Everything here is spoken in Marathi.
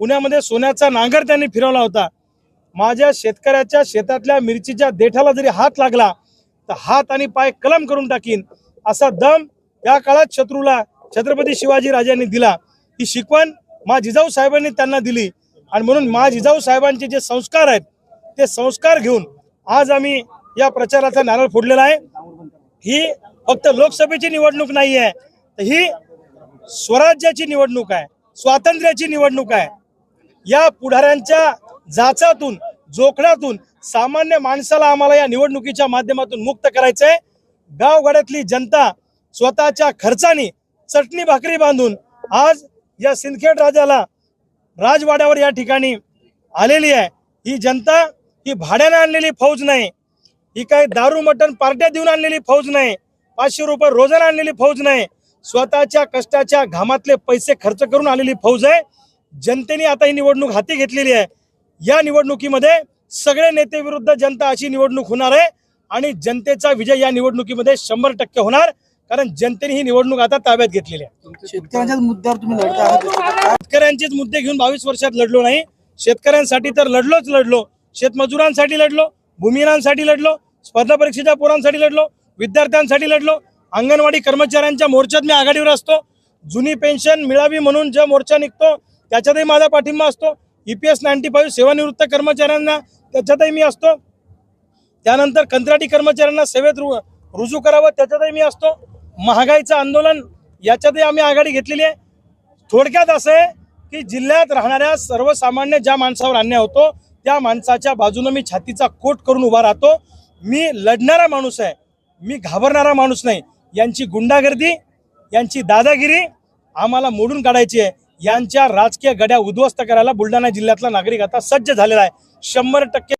पुण्यामध्ये सोन्याचा नांगर त्यांनी फिरवला होता. माझ्या शेतकऱ्याच्या शेतातल्या मिरचीच्या देठाला जरी हात लागला तर हात आणि पाय कलम करून टाकीन असा दम या काळात शत्रूला छत्रपती शिवाजी राजांनी दिला. ही शिकवण मा जिजाऊ साहेबांनी त्यांना दिली आणि म्हणून मा जिजाऊ साहेबांचे जे संस्कार आहेत ते संस्कार घेऊन आज आम्ही या प्रचाराचा नारळ फोडलेला आहे. ही फक्त लोकसभेची निवडणूक नाही आहे ही स्वराज्याची निवडणूक आहे स्वातंत्र्याची निवडणूक आहे. या पुढाऱ्यांच्या जाचातून जोखडातून सामान्य माणसाला आम्हाला या निवडणुकीच्या माध्यमातून मुक्त करायचं आहे गावगाड्यातली जनता स्वतःच्या खर्चाने चटणी भाकरी बांधून आज या सिंदखेड राजाला राजवाड्यावर या ठिकाणी आलेली आहे. ही जनता ही भाड्याने आणलेली फौज नाही. ही काय दारू मटण पार्ट्या देऊन आणलेली फौज नाही. पाचशे रुपये रोजाने आणलेली फौज नाही. स्वतःच्या कष्टाच्या घामातले पैसे खर्च करून आलेली फौज आहे. जनतेने आता ही निवडणूक हाती घेतलेली आहे. या निवडणुकीमध्ये सगळे नेते विरुद्ध जनता अशी निवडणूक होणार आहे आणि जनतेचा विजय या निवडणुकीमध्ये शंभर टक्के होणार कारण जनतेने ही निवडणूक आता ताब्यात घेतलेली आहे. शेतकऱ्यांच्याच मुद्द्यावर तुम्ही लढता आहात. शेतकऱ्यांचेच मुद्दे घेऊन बावीस वर्षात लढलो नाही. शेतकऱ्यांसाठी तर लढलोच लढलो. शेतमजुरांसाठी लढलो भूमिहीनांसाठी लढलो स्पर्धा परीक्षेच्या पोरांसाठी लढलो विद्यार्थ्यांसाठी लढलो. अंगणवाडी कर्मचाऱ्यांच्या मोर्चात मी आघाडीवर असतो. जुनी पेन्शन मिळावी म्हणून जो मोर्चा निघतो त्याच्यातही माझा पाठिंबा असतो. E P S ninety five सेवानिवृत्त कर्मचाऱ्यांना त्याच्यातही मी असतो. त्यानंतर कंत्राटी कर्मचाऱ्यांना सेवेत रु रुजू करावं त्याच्यातही मी असतो. महागाईचं आंदोलन याच्यातही आम्ही आघाडी घेतलेली आहे. थोडक्यात असं आहे की जिल्ह्यात राहणाऱ्या सर्वसामान्य ज्या माणसावर अन्याय होतो त्या माणसाच्या बाजूनं मी छातीचा कोट करून उभा राहतो. मी लढणारा माणूस आहे. मी घाबरणारा माणूस नाही. यांची गुंडागर्दी यांची दादागिरी आम्हाला मोडून काढायची आहे. यांच्या राजकीय गड्या उद्ध्वस्त करायला बुलढाणा जिल्ह्यातला नागरिक आता सज्ज झालेला आहे. शंभर टक्के